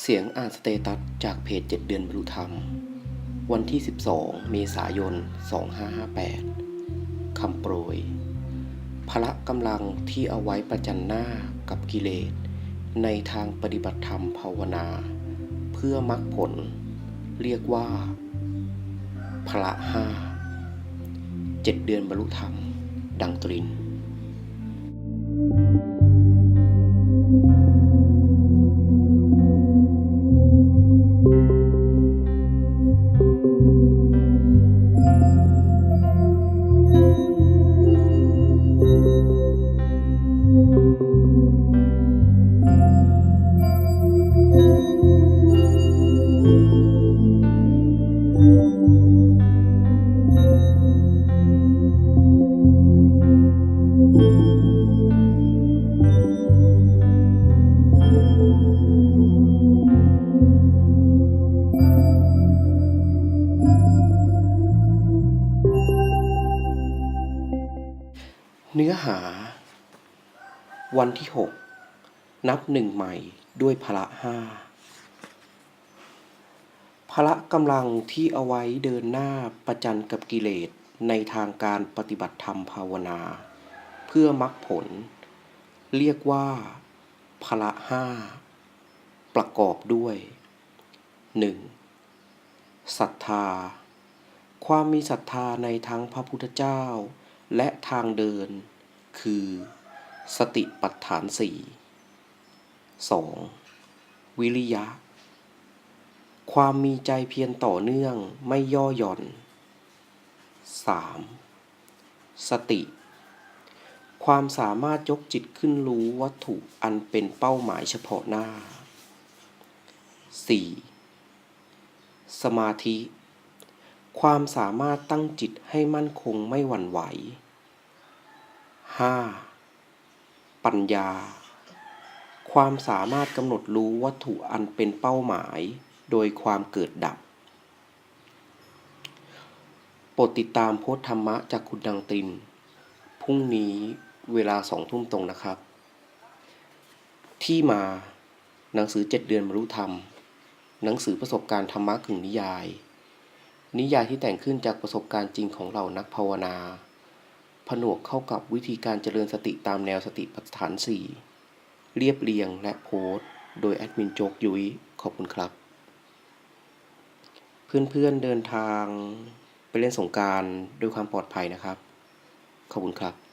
เสียงอ่านสเตตัสจากเพจ 7 เดือนบรรลุธรรม วันที่ 12 เมษายน 2558 คำโปรย พละกำลังที่เอาไว้ประจันหน้ากับกิเลส ในทางปฏิบัติธรรมภาวนา เพื่อมรรคผล เรียกว่า พละห้า เจ็ดเดือนบรรลุธรรม ดังตริน เนื้อหา วันที่6นับหนึ่งใหม่ด้วยพละห้าพละกำลังที่เอาไว้เดินหน้าประจันกับกิเลสในทางการปฏิบัติธรรมภาวนา เพื่อมรรคผล เรียกว่าพละห้าประกอบด้วย 1. ศรัทธา ความมีศรัทธาในทั้งพระพุทธเจ้า และทางเดิน คือ สติปัฏฐานสี่ 2. วิริยะ ความมีใจเพียรต่อเนื่องไม่ย่อหย่อน 3. สติ ความสามารถยกจิตขึ้นรู้วัตถุอันเป็นเป้าหมายเฉพาะหน้า 4. สมาธิ ความสามารถตั้งจิตให้มั่นคงไม่หวั่นไหว 5. ปัญญา ความสามารถกำหนดรู้วัตถุอันเป็นเป้าหมาย โดยความเกิดดับโปรดติดตามโพสธรรมะจากคุณดังตินพรุ่งนี้ เวลาสองทุ่มตรงนะครับ ที่มาหนังสือเจ็ดเดือนบรรลุธรรม หนังสือประสบการณ์ธรรมะกึ่งนิยาย นิยายที่แต่งขึ้นจากประสบการณ์จริงของเหล่านักภาวนา ผนวกเข้ากับวิธีการเจริญสติตามแนวสติปัฏฐาน 4 เรียบเรียงและโพสต์โดยแอดมินโจกยุ้ยขอบคุณครับ เพื่อนๆเดินทางไปเล่นสงการด้วยความปลอดภัยนะครับ ขอบคุณครับ